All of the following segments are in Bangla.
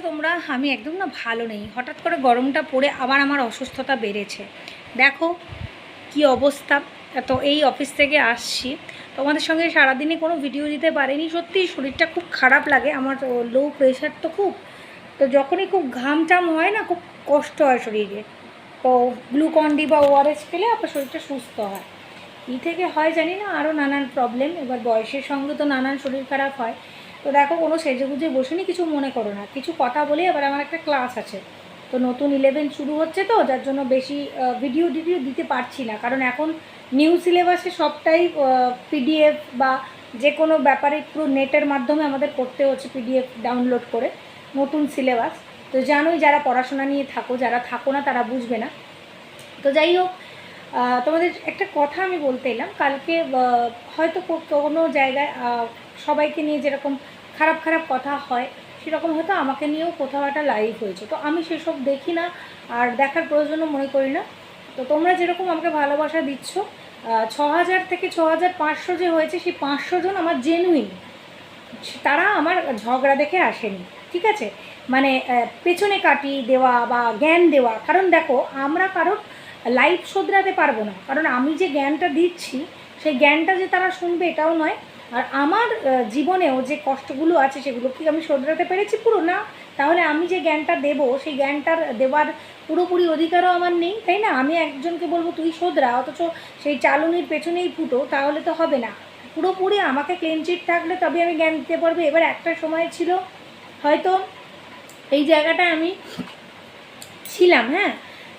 তোমরা? আমি একদম না ভালো নেই। হঠাৎ করে গরমটা পড়ে আবার আমার অসুস্থতা বেড়েছে। দেখো কি অবস্থা। তো এই অফিস থেকে আসছি। তোমাদের সঙ্গে সারাদিনে কোনো ভিডিও দিতে পারিনি। সত্যি শরীরটা খুব খারাপ লাগে। আমার লো প্রেশার তো খুব। তো যখনই খুব ঘাম টাম হয় না, খুব কষ্ট হয় শরীরে। তো গ্লুকন ডি বা ওআরএস খেলে আপনার শরীরটা সুস্থ হয়। কী থেকে হয় জানি না। আরও নানান প্রবলেম এবার বয়সের সঙ্গে তো নানান শরীর খারাপ হয়। তো দেখো কোনো সেজে গুজে বসেনি, কিছু মনে করো না। কিছু কথা বলে এবার আমার একটা ক্লাস আছে। তো নতুন ইলেভেন শুরু হচ্ছে তো, যার জন্য বেশি ভিডিও টিডিও দিতে পারছি না। কারণ এখন নিউ সিলেবাসে সবটাই পিডিএফ বা যে কোনো ব্যাপারে পুরো নেটের মাধ্যমে আমাদের করতে হচ্ছে পিডিএফ ডাউনলোড করে, নতুন সিলেবাস তো জানোই যারা পড়াশোনা নিয়ে থাকো, যারা থাকো না তারা বুঝবে না। তো যাই হোক তোমাদের একটা কথা আমি বলতে এলাম। কালকে হয়তো কোনো জায়গায় সবাইকে নিয়ে যেরকম খারাপ খারাপ কথা হয়, সেরকম হয়তো আমাকে নিয়েও কোথাও একটা লাইভ হয়েছে। তো আমি সেসব দেখি না, আর দেখার প্রয়োজনও মনে করি না। তো তোমরা যেরকম আমাকে ভালোবাসা দিচ্ছ ছ হাজার থেকে ছ হাজার পাঁচশো যে হয়েছে, সেই পাঁচশো জন আমার জেনুইন তারা আমার ঝগড়া দেখে আসেনি, ঠিক আছে? মানে পেছনে কাটি দেওয়া বা জ্ঞান দেওয়া। কারণ দেখো, আমরা কারোর লাইফ শোধরাতে পারব না। কারণ আমি যে জ্ঞানটা দিচ্ছি, সেই জ্ঞানটা যে তারা শুনবে এটাও নয়। আর আমার জীবনেও যে কষ্টগুলো আছে সেগুলো কি আমি শোধরাতে পেরেছি পুরো? না। তাহলে আমি যে জ্ঞানটা দেব, সেই জ্ঞানটার দেওয়ার পুরোপুরি অধিকারও আমার নেই, তাই না? আমি একজনকে বলব, তুই শোধরা, অথচ সেই চালুনির পেছনেই ফুটো, তাহলে তো হবে না। পুরোপুরি আমাকে ক্লিন চিট থাকলে তবে আমি জ্ঞান দিতে পারব। এবার একটা সময় ছিল, হয়তো এই জায়গাটা আমি ছিলাম হ্যাঁ?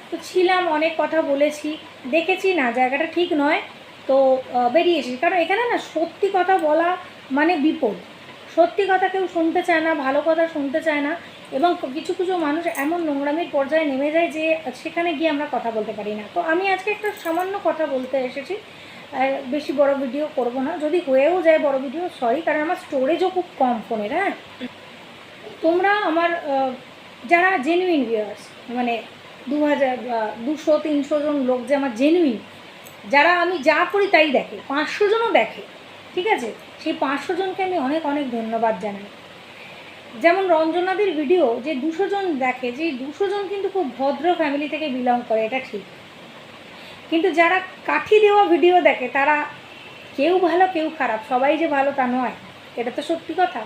তো ছিলাম, অনেক কথা বলেছি, দেখেছি না, জায়গাটা ঠিক নয়। তো বেরিয়ে এসেছি। কারণ এখানে না সত্যি কথা বলা মানে বিপদ। সত্যি কথা কেউ শুনতে চায় না, ভালো কথা শুনতে চায় না, এবং কিছু কিছু মানুষ এমন নোংরামির পর্যায়ে নেমে যায় যে সেখানে গিয়ে আমরা কথা বলতে পারি না। তো আমি আজকে একটা সামান্য কথা বলতে এসেছি। বেশি বড় ভিডিও করব না। যদি হয়েও যায় বড় ভিডিও সরি কারণ আমার স্টোরেজও খুব কম ফোনের হ্যাঁ? তোমরা আমার যারা জেনুইন ভিউয়ার্স মানে দু হাজার দুশো, তিনশো জন লোক যে আমার জেনুইন যারা আমি যা করি তাই দেখে, পাঁচশো জনও দেখে, ঠিক আছে? সেই পাঁচশো জনকে আমি অনেক অনেক ধন্যবাদ জানাই। যেমন রঞ্জনাদির ভিডিও যে দুশো জন দেখে, যে দুশো জন কিন্তু খুব ভদ্র ফ্যামিলি থেকে বিলং করে, এটা ঠিক। কিন্তু যারা কাঠি দেওয়া ভিডিও দেখে, তারা কেউ ভালো, কেউ খারাপ, সবাই যে ভালো তা নয়, এটা তো সত্যি কথা।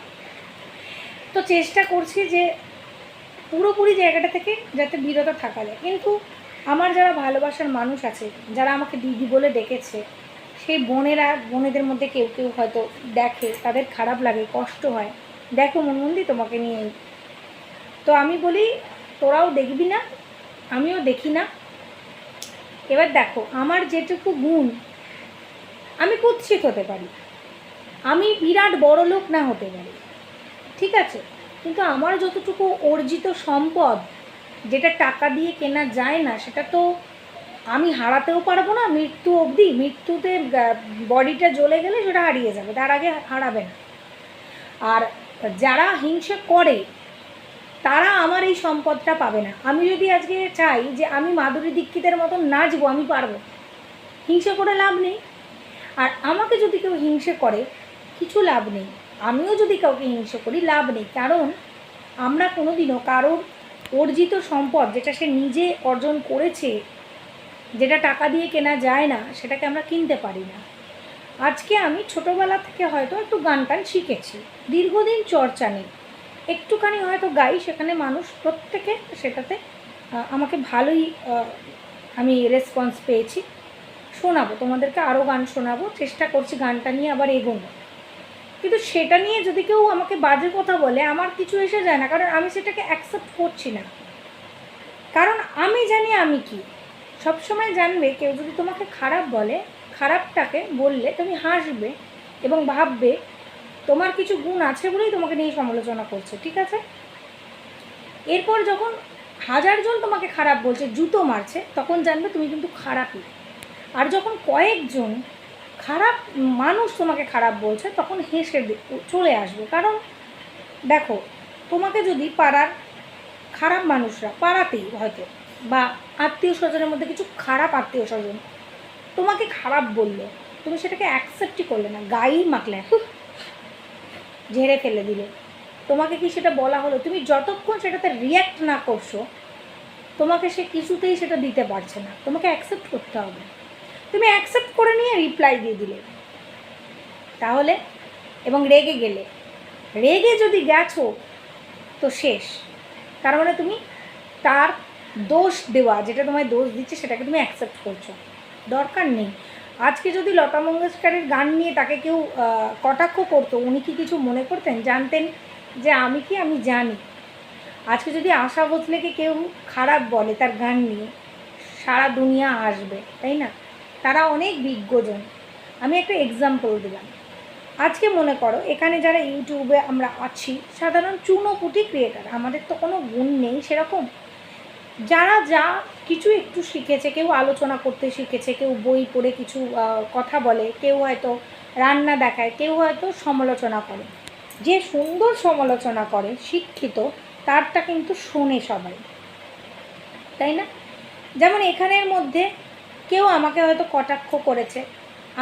তো চেষ্টা করছি যে পুরোপুরি জায়গাটা থেকে যাতে বিরত থাকা যায়। কিন্তু আমার যারা ভালোবাসার মানুষ আছে, যারা আমাকে দিদি বলে ডেকেছে, সেই বোনেরা, বোনেদের মধ্যে কেউ কেউ হয়তো দেখে, তাদের খারাপ লাগে, কষ্ট হয়। দেখো মনমন্দি তোমাকে নিয়ে তো আমি বলি, তোরাও দেখবি না, আমিও দেখি না। এবার দেখো, আমার যেটুকু গুণ, আমি কুৎসিত হতে পারি। আমি বিরাট বড় লোক না হতে পারি। ঠিক আছে? কিন্তু আমার যতটুকু অর্জিত সম্পদ যেটা টাকা দিয়ে কেনা যায় না, সেটা তো আমি হারাতেও পারব না, মৃত্যু অবধি। মৃত্যুতে বডিটা জ্বলে গেলে সেটা হারিয়ে যাবে, তার আগে হারাবে না। আর যারা হিংসে করে, তারা আমার এই সম্পদটা পাবে না। আমি যদি আজকে চাই যে আমি মাধুরী দীক্ষিতের মতন নাচবো, আমি পারব। হিংসে করে লাভ নেই। আর আমাকে যদি কেউ হিংসে করে, কিছু লাভ নেই। আমিও যদি কাউকে হিংসে করি, লাভ নেই। কারণ আমরা কোনোদিনও কারোর অর্জিত সম্পদ যেটা সে নিজে অর্জন করেছে, যেটা টাকা দিয়ে কেনা যায় না, সেটাকে আমরা কিনতে পারি না। আজকে আমি ছোটোবেলা থেকে হয়তো একটু গান টান শিখেছি, দীর্ঘদিন চর্চা নেই। একটুখানি হয়তো গাই, সেখানে মানুষ প্রত্যেকে সেটাতে আমাকে ভালোই আমি রেসপন্স পেয়েছি। শোনাবো, তোমাদেরকে আরও গান শোনাবো, চেষ্টা করছি গানটা নিয়ে আবার এগোনো। কিন্তু সেটা নিয়ে যদি কেউ আমাকে বাজে কথা বলে, আমার কিছু এসে যায় না। কারণ আমি সেটাকে অ্যাকসেপ্ট করছি না। কারণ আমি জানি আমি কি। সবসময় জানবে, কেউ যদি তোমাকে খারাপ বলে, খারাপটাকে বললে তুমি হাসবে এবং ভাববে, তোমার কিছু গুণ আছে বলেই তোমাকে নিয়ে সমালোচনা করছে। ঠিক আছে? এরপর যখন হাজারজন তোমাকে খারাপ বলছে, জুতো মারছে, তখন জানবে তুমি কিন্তু খারাপই। আর যখন কয়েকজন খারাপ মানুষ তোমাকে খারাপ বলছে, তখন হেসে চলে আসবে। কারণ দেখো, তোমাকে যদি পাড়ার খারাপ মানুষরা, পাড়াতেই হয়তো, বা আত্মীয় স্বজনের মধ্যে কিছু খারাপ আত্মীয় স্বজন তোমাকে খারাপ বলল, তুমি সেটাকে অ্যাকসেপ্টই করলে না, গায়েই মাখলে ঝেড়ে ফেলে দিলে। তোমাকে কি সেটা বলা হলো? তুমি যতক্ষণ সেটাতে রিয়্যাক্ট না করছ, তোমাকে সে কিছুতেই সেটা দিতে পারছে না। তোমাকে অ্যাকসেপ্ট করতে হবে। তুমি অ্যাকসেপ্ট করে নিয়ে রিপ্লাই দিয়ে দিলে। তাহলে, এবং রেগে গেলে। রেগে যদি গেছো, তো শেষ। তার মানে তুমি তার দোষ দেওয়া, যেটা তোমায় দোষ দিচ্ছে, সেটাকে তুমি অ্যাকসেপ্ট করছ। দরকার নেই। আজকে যদি লতা মঙ্গেশকরের গান নিয়ে তাকে কেউ কটাক্ষ করতো, উনি কি কিছু মনে করতেন, জানতেন যে আমি কি আমি জানি? আজকে যদি আশা ভোসলেকে কেউ খারাপ বলে তার গান নিয়ে, সারা দুনিয়া আসবে, তাই না? তারা অনেক বিজ্ঞজন। আমি একটা এক্সাম্পল দিলাম। আজকে মনে করো, এখানে যারা ইউটিউবে আমরা আছি, সাধারণ চুনোপুটি ক্রিয়েটার আমাদের তো কোনো গুণ নেই সেরকম। যারা যা কিছু একটু শিখেছে, কেউ আলোচনা করতে শিখেছে, কেউ বই পড়ে কিছু কথা বলে, কেউ হয়তো রান্না দেখায়, কেউ হয়তো সমালোচনা করে। যে সুন্দর সমালোচনা করে, শিক্ষিত, তারটা কিন্তু শোনে সবাই। তাই না? যেমন এখানের মধ্যে কেউ আমাকে হয়তো কটাক্ষ করেছে।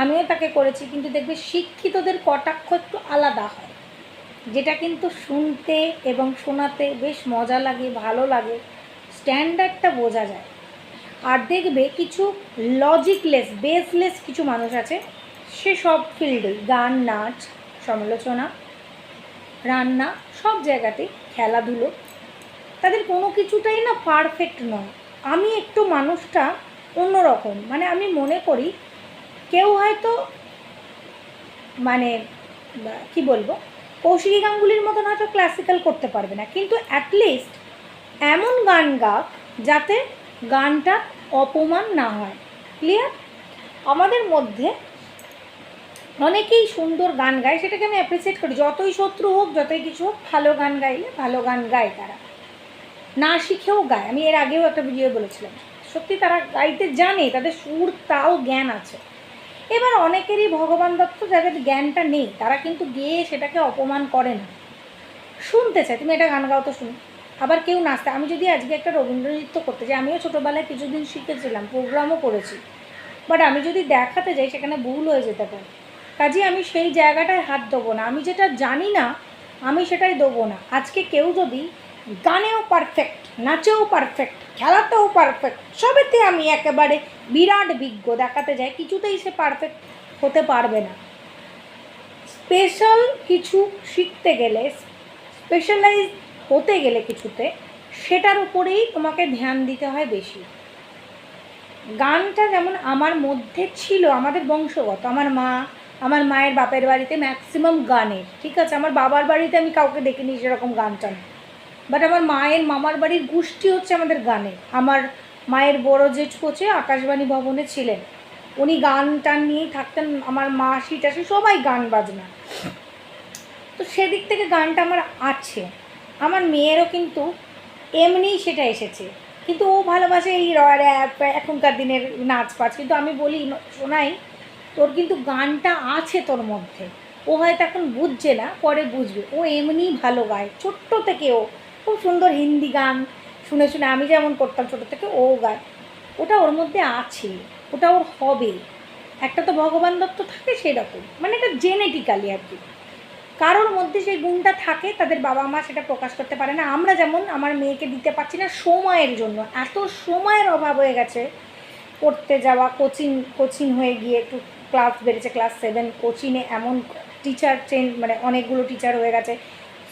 আমিও তাকে করেছি, কিন্তু দেখবে শিক্ষিতদের কটাক্ষ একটু আলাদা হয়। যেটা কিন্তু শুনতে এবং শোনাতে বেশ মজা লাগে, ভালো লাগে, স্ট্যান্ডার্ডটা বোঝা যায়। আর দেখবে কিছু লজিকলেস, বেসলেস কিছু মানুষ আছে, সে সব ফিল্ডেই গান, নাচ, সমালোচনা, রান্না সব জায়গাতেই খেলাধুলো। তাদের কোনো কিছুটাই না পারফেক্ট নয়। আমি একটু মানুষটা অন্যরকম। মানে আমি মনে করি কেউ হয়তো মানে কি বলব? কৌশিকী গাঙ্গুলির মতন হয়তো ক্লাসিক্যাল করতে পারবে না। কিন্তু অ্যাটলিস্ট এমন গান গাক যাতে গানটা অপমান না হয়। ক্লিয়ার আমাদের মধ্যে অনেকেই সুন্দর গান গায়, সেটাকে আমি অ্যাপ্রিসিয়েট করি। যতই শত্রু হোক, যতই কিছু হোক, ভালো গান গাইলে ভালো গান গায় তারা। না শিখেও গায়। আমি এর আগেও একটা ভিডিও বলেছিলাম। সত্যি তারা গাইতে জানে, তাদের সুর তাও জ্ঞান আছে। এবার অনেকেরই ভগবান দত্ত যাদের জ্ঞানটা নেই, তারা কিন্তু গিয়ে সেটাকে অপমান করে না। শুনতে চায়, তুমি এটা গান গাও তো শুনো। আবার কেউ নাচতে, আমি যদি আজকে একটা রবীন্দ্র নৃত্য করতে যাই, আমিও ছোটোবেলায় কিছুদিন শিখেছিলাম প্রোগ্রামও করেছি। বাট আমি যদি দেখাতে যাই, সেখানে ভুল হয়ে যেতে পারে। কাজে আমি সেই জায়গাটায় হাত দেবো না। আমি যেটা জানি না, আমি সেটাই দেবো না। আজকে কেউ যদি গানেও পারফেক্ট নাচেও পারফেক্ট খেলাতেও পারফেক্ট সবেতে আমি একেবারে বিরাট বিজ্ঞ। দেখাতে যাই কিছুতেই সে পারফেক্ট হতে পারবে না। স্পেশাল কিছু শিখতে গেলে স্পেশালাইজ হতে গেলে কিছুতে, সেটার উপরেই তোমাকে ধ্যান দিতে হয় বেশি। গানটা যেমন আমার মধ্যে ছিল, আমাদের বংশগত, আমার মা, আমার মায়ের বাপের বাড়িতে ম্যাক্সিমাম গানের, ঠিক আছে? আমার বাবার বাড়িতে আমি কাউকে দেখিনি সেরকম গান টান। বাট আমার মায়ের, মামার বাড়ির গোষ্ঠী হচ্ছে আমাদের গানে। আমার মায়ের বড় জেঠ কোচে আকাশবাণী ভবনে ছিলেন। উনি গান টান নিয়েই থাকতেন, আমার মা টাসি সবাই গান বাজনা। তো সেদিক থেকে গানটা আমার আছে। আমার মেয়েরও কিন্তু এমনিই সেটা এসেছে। কিন্তু ও ভালোবাসে এই র্যাপ এখনকার দিনের নাচ পাচ কিন্তু আমি বলি শোনাই, তোর কিন্তু গানটা আছে তোর মধ্যে। ও হয়তো এখন বুঝছে না, পরে বুঝবে। ও এমনিই ভালো গায়। ছোট্ট থেকে ও খুব সুন্দর হিন্দি গান শুনে শুনে আমি যেমন করতাম ছোটো থেকে ও গায়। ওটা ওর মধ্যে আছে, ওটা ওর হবে। একটা তো ভগবান দত্ত থাকে সেরকম মানে এটা জেনেটিক্যালি আর কি। কারোর মধ্যে সেই গুণটা থাকে, তাদের বাবা মা সেটা প্রকাশ করতে পারে না। আমরা যেমন আমার মেয়েকে দিতে পারছি না সময়ের জন্য। এত সময়ের অভাব হয়ে গেছে পড়তে যাওয়া কোচিং কোচিং হয়ে গিয়ে একটু ক্লাস বেড়েছে ক্লাস সেভেন কোচিংয়ে এমন টিচার চেঞ্জ মানে অনেকগুলো টিচার হয়ে গেছে।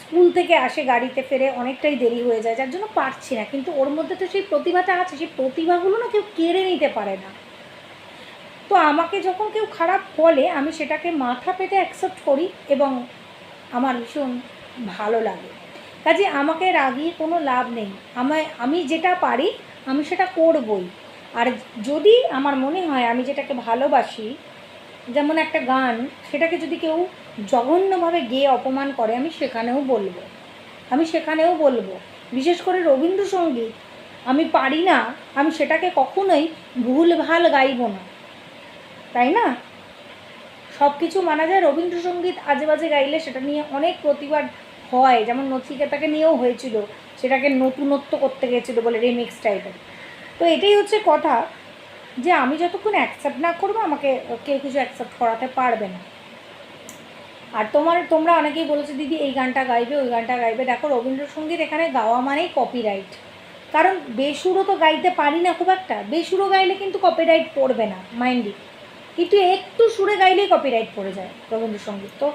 স্কুল থেকে আসে গাড়িতে ফেরে অনেকটাই দেরি হয়ে যায়, যার জন্য পারছি না। কিন্তু ওর মধ্যে তো সেই প্রতিভাটা আছে, সেই প্রতিভাগুলো না কেউ কেড়ে নিতে পারে না। তো আমাকে যখন কেউ খারাপ বলে, আমি সেটাকে মাথা পেতে অ্যাকসেপ্ট করি এবং আমার ভীষণ ভালো লাগে। কাজে আমাকে রাগিয়ে কোনো লাভ নেই। আমায়, আমি যেটা পারি, আমি সেটা করবই। আর যদি আমার মনে হয় আমি যেটাকে ভালোবাসি যেমন একটা গান, সেটাকে যদি কেউ জঘন্যভাবে গেয়ে অপমান করে, আমি সেখানেও বলব। আমি সেখানেও বলব। বিশেষ করে রবীন্দ্রসঙ্গীত। আমি পারি না, আমি সেটাকে কখনোই ভুল ভালো গাইব না। তাই না? সব কিছু মানা যায় রবীন্দ্রসঙ্গীত আজে বাজে গাইলে সেটা নিয়ে অনেক প্রতিবাদ হয়। যেমন নচিকেতাকে নিয়েও হয়েছিল, সেটাকে নতুনত্ব করতে গেছিল বলে রিমিক্স টাইপের। তো এটাই হচ্ছে কথা। যে আমি যতক্ষণ অ্যাকসেপ্ট না করব, আমাকে কেউ কিছু অ্যাকসেপ্ট করাতে পারবে না। আর তোমার, তোমরা অনেকেই বলেছ, দিদি, এই গানটা গাইবে, ওই গানটা গাইবে। দেখো, রবীন্দ্রসঙ্গীত এখানে গাওয়া মানেই কপিরাইট কারণ বেসুরও তো গাইতে পারি না খুব একটা। বেসুরও গাইলে কিন্তু কপিরাইট পড়বে না মাইন্ডলি কিন্তু একটু সুরে গাইলেই কপিরাইট পড়ে যায় রবীন্দ্রসঙ্গীত। তো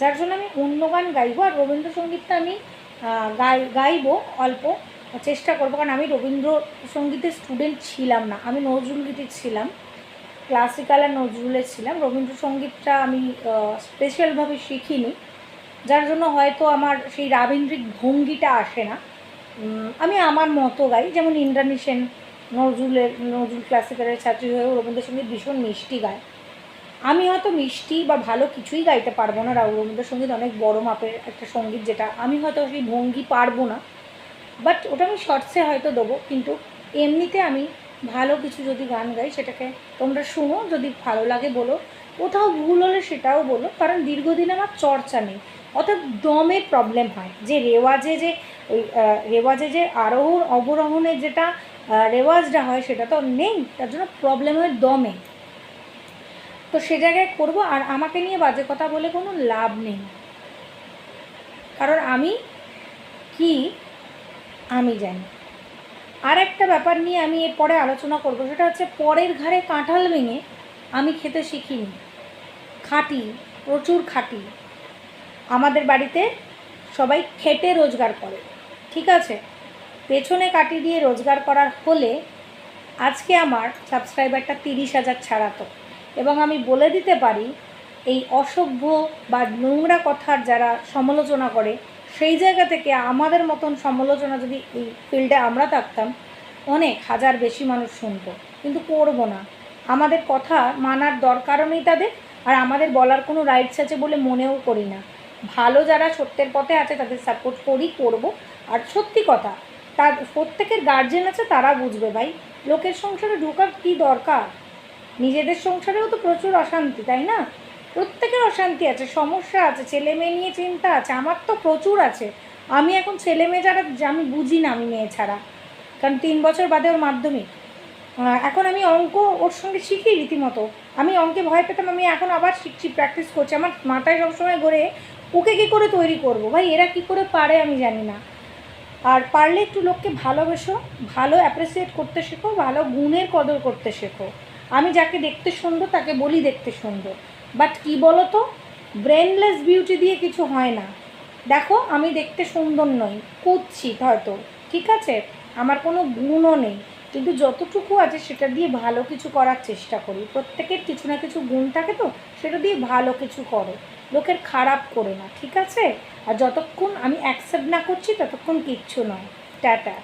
যার জন্য আমি অন্য গান গাইবো। আর রবীন্দ্রসঙ্গীতটা আমি গাই, গাইবো অল্প। চেষ্টা করব, কারণ আমি রবীন্দ্রসঙ্গীতের স্টুডেন্ট ছিলাম না। আমি নজরুল গীতির ছিলাম ক্লাসিক্যাল আর নজরুলের ছিলাম। রবীন্দ্রসঙ্গীতটা আমি স্পেশালভাবে শিখিনি। যার জন্য হয়তো আমার সেই রাবীন্দ্রিক ভঙ্গিটা আসে না। আমি আমার মতো গাই, যেমন ইন্দ্রাণী সেন নজরুলের, নজরুল ক্লাসিক্যালের ছাত্রী হয়েও রবীন্দ্রসঙ্গীত ভীষণ মিষ্টি গায়। আমি হয়তো মিষ্টি বা ভালো কিছুই গাইতে পারব না রবীন্দ্রসঙ্গীত অনেক বড় মাপের একটা সংগীত, যেটা আমি হয়তো সেই ভঙ্গি পারব না। বাট ওটা আমি শর্টসে হয়তো দেবো, কিন্তু এমনিতে আমি ভালো কিছু যদি গান গাই, সেটাকে তোমরা শুনো, যদি ভালো লাগে বলো। কোথাও ভুল হলে সেটাও বলো, কারণ দীর্ঘদিন আমার চর্চা নেই। অর্থাৎ দমে প্রবলেম হয়। যে রেওয়াজে যে, ওই রেওয়াজে যে আরোহণ অবরোহণের যেটা রেওয়াজটা হয়, সেটা তো নেই, তার জন্য প্রবলেম হয় দমে। তো সে জায়গায় করব, আর আমাকে নিয়ে বাজে কথা বলে কোনো লাভ নেই। কারণ আমি কি আমি জানি। আর একটা ব্যাপার নিয়ে আমি এরপরে আলোচনা করব, সেটা হচ্ছে পরের ঘাড়ে কাঁঠাল ভেঙে আমি খেতে শিখিনি। খাটি, প্রচুর খাটি। আমাদের বাড়িতে সবাই খেটে রোজগার করে, ঠিক আছে? পেছনে কাটি দিয়ে রোজগার করার হলে আজকে আমার সাবস্ক্রাইবারটা তিরিশ হাজার ছাড়াতো। এবং আমি বলে দিতে পারি, এই অসভ্য বা নোংরা কথার যারা সমালোচনা করে সেই জায়গা থেকে আমাদের মতন সমালোচনা যদি এই ফিল্ডে আমরা থাকতাম, অনেক হাজার বেশি মানুষ শুনতো, কিন্তু করব না। আমাদের কথা মানার দরকারও নেই তাদের, আর আমাদের বলার কোনো রাইটস আছে বলে মনেও করি না। ভালো যারা সত্যের পথে আছে, তাদের সাপোর্ট করি, করব। আর সত্যি কথা, তার প্রত্যেকের গার্জেন আছে, তারা বুঝবে ভাই। লোকের সংসারে ঢোকার কী দরকার? নিজেদের সংসারেও তো প্রচুর অশান্তি, তাই না? প্রত্যেকের অশান্তি আছে, সমস্যা আছে, ছেলে মেয়ে নিয়ে চিন্তা আছে, আমার তো প্রচুর আছে। আমি এখন ছেলে মেয়ে যারা, আমি বুঝি না আমি মেয়ে ছাড়া। কারণ তিন বছর বাদে ওর মাধ্যমিক। এখন আমি অঙ্ক ওর সঙ্গে শিখি রীতিমতো। আমি অঙ্কে ভয় পেতাম, আমি এখন আবার শিখছি প্র্যাকটিস করছি। আমার মাথায় সবসময় ঘুরে, ওকে কী করে তৈরি করব? ভাই, এরা কী করে পারে আমি জানি না। আর পারলে একটু লোককে ভালোবেসো, ভালো অ্যাপ্রিসিয়েট করতে শেখো, ভালো গুণের কদর করতে শেখো। আমি যাকে দেখতে সুন্দর, তাকে বলি দেখতে সুন্দর। বাট কি বলো তো ব্রেনলেস বিউটি দিয়ে কিছু হয় না। দেখো, আমি দেখতে সুন্দর নই, কুৎসিত হয়তো, ঠিক আছে? আমার কোনো গুণও নেই, কিন্তু যতটুকু আছে সেটা দিয়ে ভালো কিছু করার চেষ্টা করি। প্রত্যেকের কিছু না কিছু গুণ থাকে তো, সেটা দিয়ে ভালো কিছু করো, লোকের খারাপ করে না, ঠিক আছে? আর যতক্ষণ আমি অ্যাকসেপ্ট না করছি, ততক্ষণ কিচ্ছু নয়। টাটা।